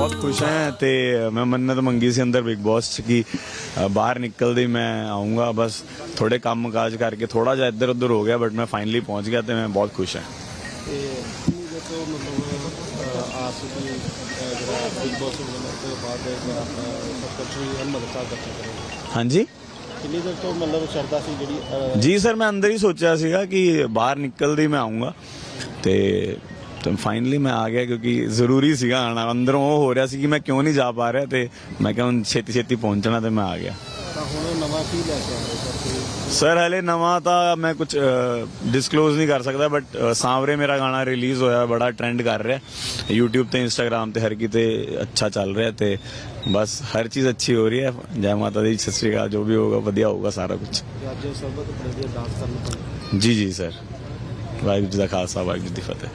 ਬਹੁਤ ਖੁਸ਼ ਹਾਂ ਤੇ ਮੈਂ ਮੰਨਤ ਮੰਗੀ ਸੀ ਅੰਦਰ ਬਿਗ ਬੌਸ ਚ ਕਿ ਬਾਹਰ ਨਿਕਲਦੇ ਮੈਂ ਆਉਂਗਾ ਬਸ ਥੋੜੇ ਕੰਮ ਕਾਜ ਕਰਕੇ ਥੋੜਾ ਜਿਹਾ ਇੱਧਰ ਉੱਧਰ ਹੋ ਗਿਆ ਬਟ ਮੈਂ ਫਾਈਨਲੀ ਪਹੁੰਚ ਗਿਆ ਤੇ ਮੈਂ ਬਹੁਤ ਖੁਸ਼ ਹਾਂ। ਤੇ ਮਤਲਬ ਆਸ ਜਿਹੜਾ ਬਿਗ ਬਾਸ ਤੋਂ ਬਾਅਦ ਸਾਹਿਬ ਹਾਂਜੀ? ਕਿੰਨੀ ਦੇਰ ਤੋਂ ਮਤਲਬ ਸ਼ਰਦਾ ਸੀ ਜਿਹੜੀ ਅਹ, ਜੀ ਸਰ ਮੈਂ ਅੰਦਰ ਹੀ ਸੋਚਿਆ ਸੀਗਾ ਕਿ ਬਾਹਰ ਨਿਕਲਦੇ ਮੈਂ ਆਉਂਗਾ ਤੇ ਤਾਂ ਫਾਈਨਲੀ ਮੈਂ ਆ ਗਿਆ ਕਿਉਂਕਿ ਜ਼ਰੂਰੀ ਸੀਗਾ ਆਣਾ ਅੰਦਰੋਂ ਉਹ ਹੋ ਰਿਹਾ ਸੀ ਕਿ ਮੈਂ ਕਿਉਂ ਨਹੀਂ ਜਾ ਪਾ ਰਿਹਾ ਤੇ ਮੈਂ ਕਿਹਾ ਹੁਣ ਛੇਤੀ ਛੇਤੀ ਪਹੁੰਚਣਾ ਤੇ ਮੈਂ ਆ ਗਿਆ। ਤਾਂ ਹੁਣ ਨਵਾਂ ਕੀ ਲੈ ਕੇ ਆ ਰਹੇ ਸਰ ਹਲੇ ਨਵਾਂ ਤਾਂ ਮੈਂ ਕੁਝ ਡਿਸਕਲੋਜ਼ ਨਹੀਂ ਕਰ ਸਕਦਾ ਬਟ ਸਾਵਰੇ ਮੇਰਾ ਗਾਣਾ ਰਿਲੀਜ਼ ਹੋਇਆ ਬੜਾ ਟ੍ਰੈਂਡ ਕਰ ਰਿਹਾ। YouTube ਤੇ Instagram ਤੇ ਹਰ ਕਿਤੇ ਅੱਛਾ ਚੱਲ ਰਿਹਾ ਤੇ ਬਸ ਹਰ ਚੀਜ਼ ਅੱਛੀ ਹੋ ਰਹੀ ਹੈ। ਜੈ ਮਾਤਾ ਦੀ ਸਤਿ ਸ਼੍ਰੀ ਅਕਾਲ ਜੋ ਵੀ ਹੋਗਾ ਵਧੀਆ ਹੋਊਗਾ ਸਾਰਾ ਕੁਝ ਤੇ ਅੱਜ ਸਰਬਤ ਪ੍ਰਦੇ ਡਾਂਸ ਕਰਨ ਤੋਂ ਜੀ ਜੀ ਸਰ। ਵਾਹਿਗੁਰੂ ਜੀ ਦਾ ਖਾਲਸਾ ਵਾਹਿਗੁਰੂ ਜੀ ਦੀ ਫਤਿਹ।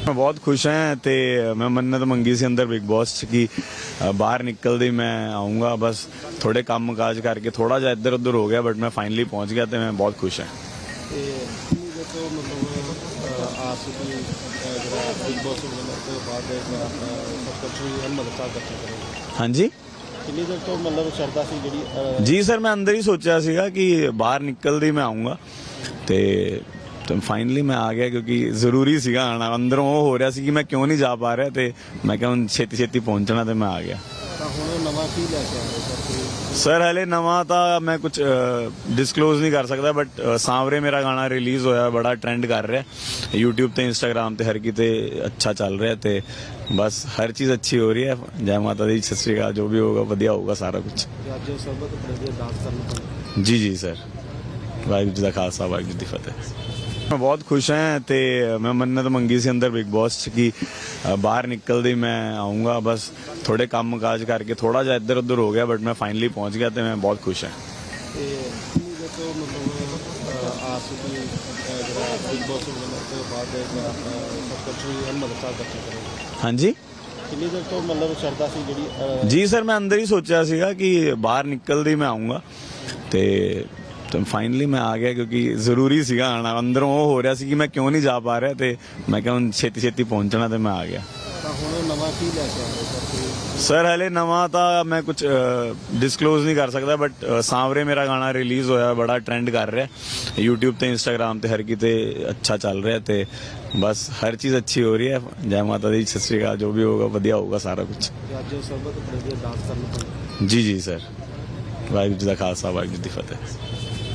ਮੈਂ ਬਹੁਤ ਖੁਸ਼ ਹਾਂ ਤੇ ਮੈਂ ਮੰਨਤ ਮੰਗੀ ਸੀ ਅੰਦਰ ਬਿਗ ਬੌਸ ਚ ਕਿ ਬਾਹਰ ਨਿਕਲਦੇ ਮੈਂ ਆਉਂਗਾ ਬਸ ਥੋੜੇ ਕੰਮ ਕਾਜ ਕਰਕੇ ਥੋੜਾ ਜਿਹਾ ਇੱਧਰ ਉੱਧਰ ਹੋ ਗਿਆ ਬਟ ਮੈਂ ਫਾਈਨਲੀ ਪਹੁੰਚ ਗਿਆ ਤੇ ਮੈਂ ਬਹੁਤ ਖੁਸ਼ ਹਾਂ। ਹਾਂਜੀ? ਕਿੰਨੀ ਦੇਰ ਤੋਂ ਮਤਲਬ ਸ਼ਰਦਾ ਸੀ ਜਿਹੜੀ ਅਹ, ਜੀ ਸਰ ਮੈਂ ਅੰਦਰ ਹੀ ਸੋਚਿਆ ਸੀਗਾ ਕਿ ਬਾਹਰ ਨਿਕਲਦੇ ਮੈਂ ਆਉਂਗਾ ਤੇ ਤਾਂ ਫਾਈਨਲੀ ਮੈਂ ਆ ਗਿਆ ਕਿਉਂਕਿ ਜ਼ਰੂਰੀ ਸੀਗਾ ਆਣਾ ਅੰਦਰੋਂ ਉਹ ਹੋ ਰਿਹਾ ਸੀ ਕਿ ਮੈਂ ਕਿਉਂ ਨਹੀਂ ਜਾ ਪਾ ਰਿਹਾ ਤੇ ਮੈਂ ਕਿਹਾ ਹੁਣ ਛੇਤੀ ਛੇਤੀ ਪਹੁੰਚਣਾ ਤੇ ਮੈਂ ਆ ਗਿਆ। ਤਾਂ ਹੁਣ ਨਵਾਂ ਕੀ ਲੈ ਕੇ ਆ ਰਹੇ ਸਰ ਹਲੇ ਨਵਾਂ ਤਾਂ ਮੈਂ ਕੁਝ ਡਿਸਕਲੋਜ਼ ਨਹੀਂ ਕਰ ਸਕਦਾ ਬਟ ਸਾਵਰੇ ਮੇਰਾ ਗਾਣਾ ਰਿਲੀਜ਼ ਹੋਇਆ ਬੜਾ ਟ੍ਰੈਂਡ ਕਰ ਰਿਹਾ। YouTube ਤੇ Instagram ਤੇ ਹਰ ਕਿਤੇ ਅੱਛਾ ਚੱਲ ਰਿਹਾ ਤੇ ਬਸ ਹਰ ਚੀਜ਼ ਅੱਛੀ ਹੋ ਰਹੀ ਹੈ। ਜੈ ਮਾਤਾ ਦੀ ਸਤਿ ਸ਼੍ਰੀ ਅਕਾਲ ਜੋ ਵੀ ਹੋਗਾ ਵਧੀਆ ਹੋਊਗਾ ਸਾਰਾ ਕੁਝ ਡਾਂਸ ਕਰਨ ਜੀ ਜੀ ਸਰ ਵਾਹਿਗੁਰੂ ਜੀ ਦਾ ਖਾਲਸਾ ਵਾਹਿਗੁਰੂ ਜੀ ਦੀ ਫਤਿਹ। ਮੈਂ ਬਹੁਤ ਖੁਸ਼ ਹਾਂ ਤੇ ਮੈਂ ਮੰਨਤ ਮੰਗੀ ਸੀ ਅੰਦਰ ਬਿਗ ਬੌਸ ਚ ਕਿ ਬਾਹਰ ਨਿਕਲਦੇ ਮੈਂ ਆਉਂਗਾ ਬਸ ਥੋੜੇ ਕੰਮ ਕਾਜ ਕਰਕੇ ਥੋੜਾ ਜਿਹਾ ਇੱਧਰ ਉੱਧਰ ਹੋ ਗਿਆ ਬਟ ਮੈਂ ਫਾਈਨਲੀ ਪਹੁੰਚ ਗਿਆ ਤੇ ਮੈਂ ਬਹੁਤ ਖੁਸ਼ ਹਾਂ। ਤੇ ਮਤਲਬ ਆਸ ਜਿਹੜਾ ਬਿਗ ਬਾਸ ਤੋਂ ਬਾਅਦ ਸਾਹਿਬ ਕਰੇਗਾ। ਹਾਂਜੀ? ਕਿੰਨੀ ਦੇਰ ਤੋਂ ਮਤਲਬ ਸ਼ਰਦਾ ਸੀ ਜਿਹੜੀ ਅਹ, ਜੀ ਸਰ ਮੈਂ ਅੰਦਰ ਹੀ ਸੋਚਿਆ ਸੀਗਾ ਕਿ ਬਾਹਰ ਨਿਕਲਦੇ ਮੈਂ ਆਉਂਗਾ ਤੇ ਤਾਂ ਫਾਈਨਲੀ ਮੈਂ ਆ ਗਿਆ ਕਿਉਂਕਿ ਜ਼ਰੂਰੀ ਸੀਗਾ ਆਣਾ ਅੰਦਰੋਂ ਉਹ ਹੋ ਰਿਹਾ ਸੀ ਕਿ ਮੈਂ ਕਿਉਂ ਨਹੀਂ ਜਾ ਪਾ ਰਿਹਾ ਤੇ ਮੈਂ ਕਿਹਾ ਹੁਣ ਛੇਤੀ ਛੇਤੀ ਪਹੁੰਚਣਾ ਤੇ ਮੈਂ ਆ ਗਿਆ। ਤਾਂ ਹੁਣ ਨਵਾਂ ਕੀ ਲੈ ਕੇ ਆ ਰਹੇ ਸਰ ਹਲੇ ਨਵਾਂ ਤਾਂ ਮੈਂ ਕੁਝ ਡਿਸਕਲੋਜ਼ ਨਹੀਂ ਕਰ ਸਕਦਾ ਬਟ ਸਾਵਰੇ ਮੇਰਾ ਗਾਣਾ ਰਿਲੀਜ਼ ਹੋਇਆ ਬੜਾ ਟ੍ਰੈਂਡ ਕਰ ਰਿਹਾ। YouTube ਤੇ Instagram ਤੇ ਹਰ ਕਿਤੇ ਅੱਛਾ ਚੱਲ ਰਿਹਾ ਤੇ ਬਸ ਹਰ ਚੀਜ਼ ਅੱਛੀ ਹੋ ਰਹੀ ਹੈ। ਜੈ ਮਾਤਾ ਦੀ ਸਤਿ ਸ਼੍ਰੀ ਅਕਾਲ ਜੋ ਵੀ ਹੋਗਾ ਵਧੀਆ ਹੋਊਗਾ ਸਾਰਾ ਕੁਝ ਸਰਬਤ ਡਾਂਸ ਕਰਨ ਜੀ ਜੀ ਸਰ ਵਾਹਿਗੁਰੂ ਜੀ ਦਾ ਖਾਲਸਾ ਵਾਹਿਗੁਰੂ ਜੀ ਦੀ ਫਤਿਹ।